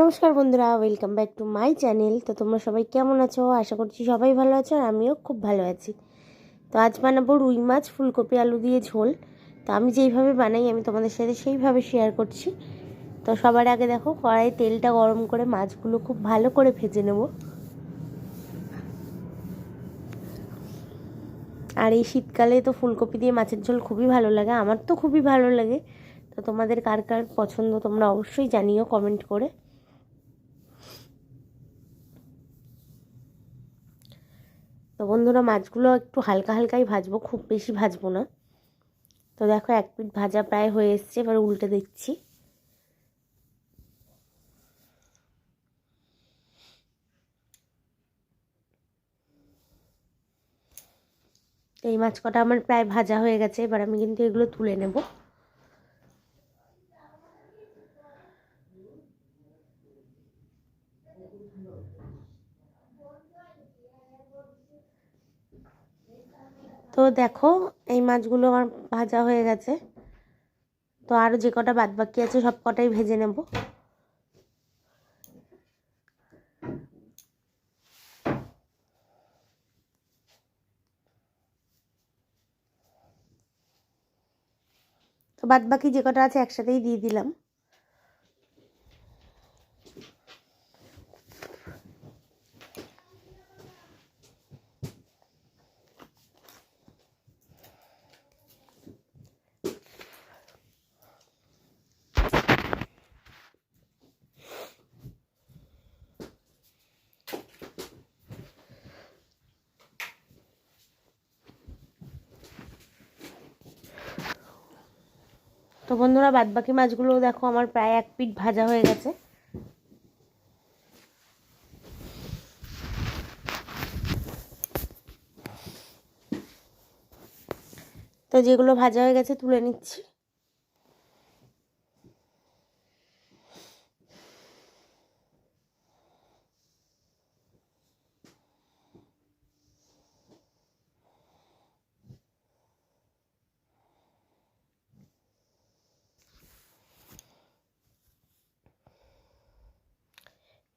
নমস্কার বন্ধুরা welcome back to my channel তো তোমরা সবাই কেমন আছো? আশা করছি সবাই ভালো আছো আর আমিও খুব ভালো আছি। তো আজ বানাবো রুই মাছ, ফুলকপি, আলু দিয়ে ঝোল। তো আমি যেইভাবে বানাই, আমি তোমাদের সাথে সেইভাবে শেয়ার করছি। তো সবার আগে দেখো কড়াই তেলটা গরম করে মাছগুলো খুব ভালো করে ভেজে নেব। আর এই শীতকালে তো ফুলকপি দিয়ে মাছের ঝোল খুবই ভালো লাগে, আমার তো খুবই ভালো লাগে। তো তোমাদের কার কার পছন্দ তোমরা অবশ্যই জানিও কমেন্ট করে। বন্ধুরা মাছগুলো একটু হালকা হালকাই ভাজবো, খুব বেশি ভাজবো না। তো দেখো এক পিঠ ভাজা প্রায় হয়ে এসছে, এবার উল্টে দিচ্ছি। এই মাছ কটা আমার প্রায় ভাজা হয়ে গেছে, এবার আমি কিন্তু এগুলো তুলে নেব। তো দেখো, এই মাছগুলো আমার ভাজা হয়ে গেছে। তো আরও যে কটা বাদ বাকি আছে, সব কটাই ভেজে নেব। তো বাদ বাকি যে কটা আছে, একসাথেই দিয়ে দিলাম। বন্ধুরা, বাদবাকি মাছগুলোও দেখো, আমার প্রায় এক পিঠ ভাজা হয়ে গেছে। তো যেগুলো ভাজা হয়ে গেছে তুলে নিচ্ছি।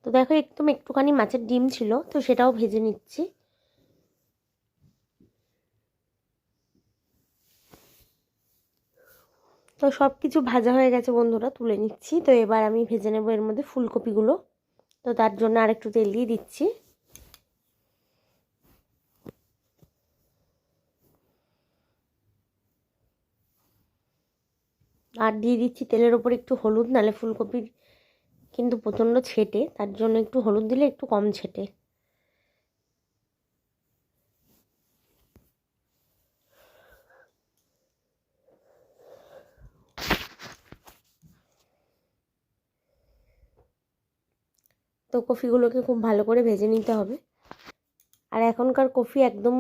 তো দেখো, একদম একটুখানি মাছের ডিম ছিল, তো সেটাও ভেজে নিচ্ছি। তো সব কিছু ভাজা হয়ে গেছে বন্ধুরা, তুলে নিচ্ছি। তো এবার আমি ভেজে নেব এর মধ্যে ফুলকপিগুলো। তো তার জন্য আর একটু তেল দিয়ে দিচ্ছি। আর দিয়ে দিচ্ছি তেলের ওপর একটু হলুদ নালে ফুলকপির কিন্তু প্রচণ্ড ছেটে, তার জন্য একটু হলুদ দিলে একটু কম ছেটে। তো কফিগুলোকে খুব ভালো করে ভেজে নিতে হবে। আর এখনকার কফি একদম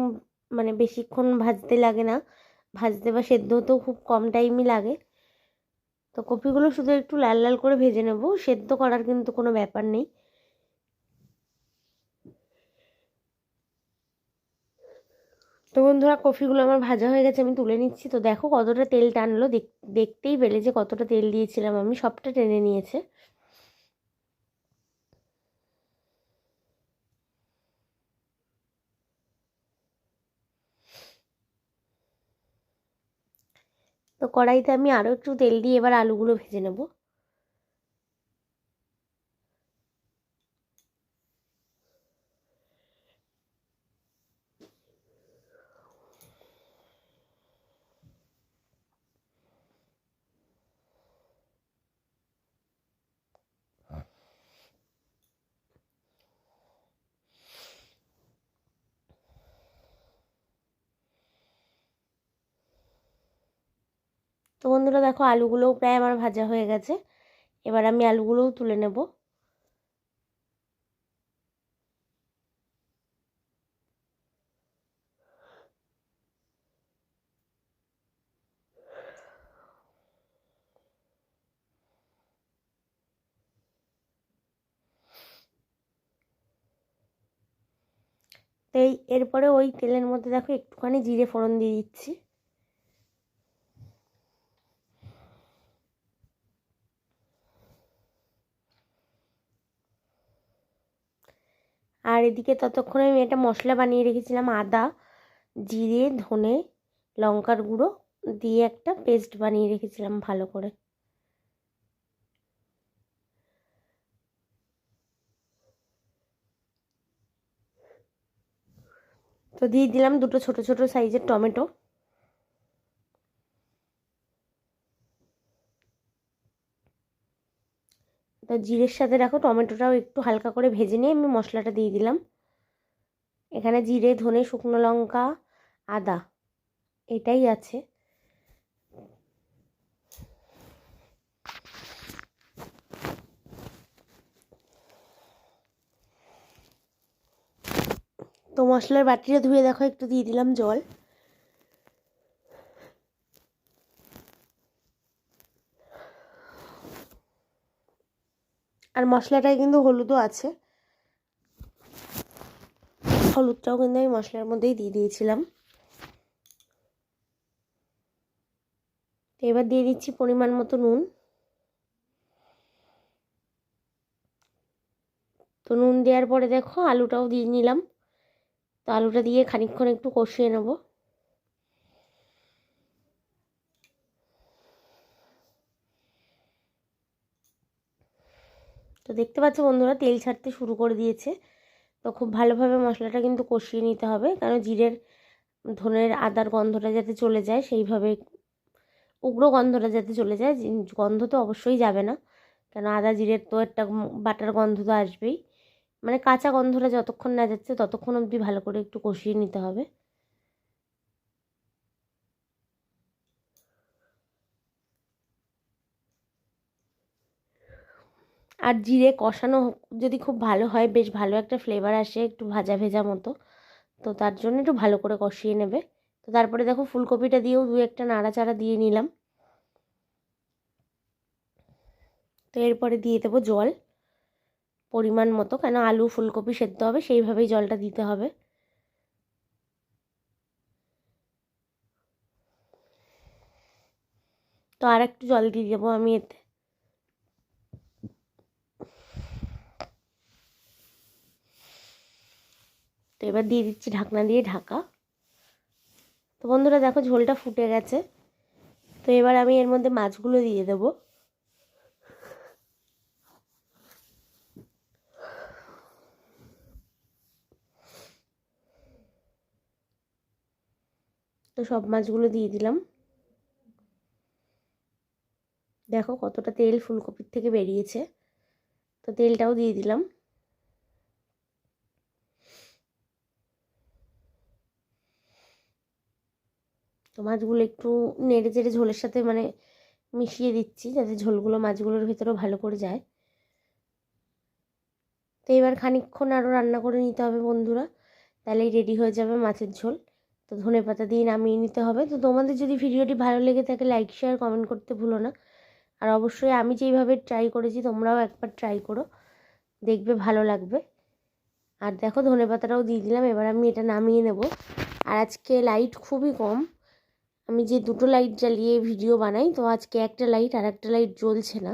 মানে বেশিক্ষণ ভাজতে লাগে না। ভাজতে বা সেদ্ধ হতেও খুব কম টাইমই লাগে। তো কপিগুলো শুধু একটু লাল লাল করে ভেজে নেব, সেদ্ধ করার কিন্তু কোনো ব্যাপার নেই। তো বন্ধুরা কফিগুলো আমার ভাজা হয়ে গেছে, আমি তুলে নিচ্ছি। তো দেখো কতটা তেল টানলো দেখতেই পেলে যে কতটা তেল দিয়েছিলাম আমি, সবটা টেনে নিয়েছে। তো কড়াইতে আমি আরও একটু তেল দিয়ে এবার আলুগুলো ভেজে নেব। তো বন্ধুরা দেখো আলুগুলোও প্রায় আমার ভাজা হয়ে গেছে। এবার আমি আলুগুলোও তুলে নেব। এই এরপরে ওই তেলের মধ্যে দেখো একটুখানি জিরে ফোড়ন দিয়ে দিচ্ছি। আর এদিকে ততক্ষণে আমি একটা মশলা বানিয়ে রেখেছিলাম, আদা, জিরে, ধনে, লঙ্কার গুঁড়ো দিয়ে একটা পেস্ট বানিয়ে রেখেছিলাম ভালো করে। তো দিয়ে দিলাম দুটো ছোট ছোট সাইজের টমেটো। তো জিরের সাথে দেখো টমেটোটাও একটু হালকা করে ভেজে নিয়ে আমি মশলাটা দিয়ে দিলাম। এখানে জিরে, ধনে, শুকনো লঙ্কা, আদা, এটাই আছে। তো মশলার বাটিটা ধুয়ে দেখো, একটু দিয়ে দিলাম জল। আর মশলাটায় কিন্তু হলুদও আছে। হলুদটাও কিন্তু আমি মশলার মধ্যেই দিয়ে দিয়েছিলাম। এবার দিয়ে দিচ্ছি পরিমাণ মতো নুন। তো নুন দেওয়ার পরে দেখো, আলুটাও দিয়ে নিলাম। তো আলুটা দিয়ে খানিকক্ষণ একটু কষিয়ে নেব। তো দেখতে পাচ্ছ বন্ধুরা, তেল ছাড়তে শুরু করে দিয়েছে। তো খুব ভালোভাবে মশলাটা কিন্তু কষিয়ে নিতে হবে, কারণ জিরের ধনের আদার গন্ধটা যাতে চলে যায়, সেইভাবে উগ্র গন্ধটা যাতে চলে যায় গন্ধ তো অবশ্যই যাবে না। কেন আদা, জিরের তো একটা বাটার গন্ধ তো আসবেই। মানে কাঁচা গন্ধটা যতক্ষণ না যাচ্ছে, ততক্ষণ অবধি ভালো করে একটু কষিয়ে নিতে হবে। আর জিরে কষানো যদি খুব ভালো হয়, বেশ ভালো একটা ফ্লেভার আসে একটু ভাজা ভেজা মতো। তো তার জন্য একটু ভালো করে কষিয়ে নেবে। তো তারপরে দেখো ফুলকপিটা দিয়েও দু একটা নাড়াচাড়া দিয়ে নিলাম। তো এরপরে দিয়ে দেবো জল। পরিমাণ মতো, কেন আলু, ফুলকপি সেদ্ধ হবে, সেইভাবেই জলটা দিতে হবে। তো আর একটু জল দিয়ে দেবো আমি এতে। তো এবার দিয়ে দিচ্ছি ঢাকনা দিয়ে ঢাকা। তো বন্ধুরা দেখো ঝোলটা ফুটে গেছে। তো এবার আমি এর মধ্যে মাছগুলো দিয়ে দেবো। তো সব মাছগুলো দিয়ে দিলাম। দেখো কতটা তেল ফুলকপির থেকে বেরিয়েছে। তো তেলটাও দিয়ে দিলাম। তো মাছগুলো একটু নেড়ে চেড়ে ঝোলের সাথে মানে মিশিয়ে দিচ্ছি যাতে ঝোলগুলো মাছগুলোর ভেতরেও ভালো করে যায়। তো এবার খানিকক্ষণ আরও রান্না করে নিতে হবে বন্ধুরা, তাহলেই রেডি হয়ে যাবে মাছের ঝোল। তো ধনে পাতা দিয়ে নামিয়ে নিতে হবে। তো তোমাদের যদি ভিডিওটি ভালো লেগে থাকে লাইক শেয়ার কমেন্ট করতে ভুলো না। আর অবশ্যই আমি যেইভাবে ট্রাই করেছি, তোমরাও একবার ট্রাই করো। দেখবে ভালো লাগবে। আর দেখো ধনে পাতাটাও দিয়ে দিলাম, এবার আমি এটা নামিয়ে নেব। আর আজকে লাইট খুবই কম। আমি যে দুটো লাইট জ্বালিয়ে ভিডিও বানাই, তো আজকে একটা লাইট আর একটা লাইট জ্বলছে না।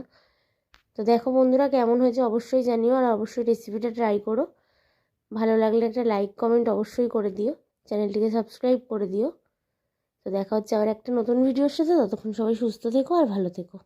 তো দেখো বন্ধুরা কেমন হয়েছে অবশ্যই জানিও আর অবশ্যই রেসিপিটা ট্রাই করো। ভালো লাগলে একটা লাইক কমেন্ট অবশ্যই করে দিও। চ্যানেলটিকে সাবস্ক্রাইব করে দিও। তো দেখা হচ্ছে আবার একটা নতুন ভিডিওর সাথে। ততক্ষণ সবাই সুস্থ থেকো আর ভালো থেকো।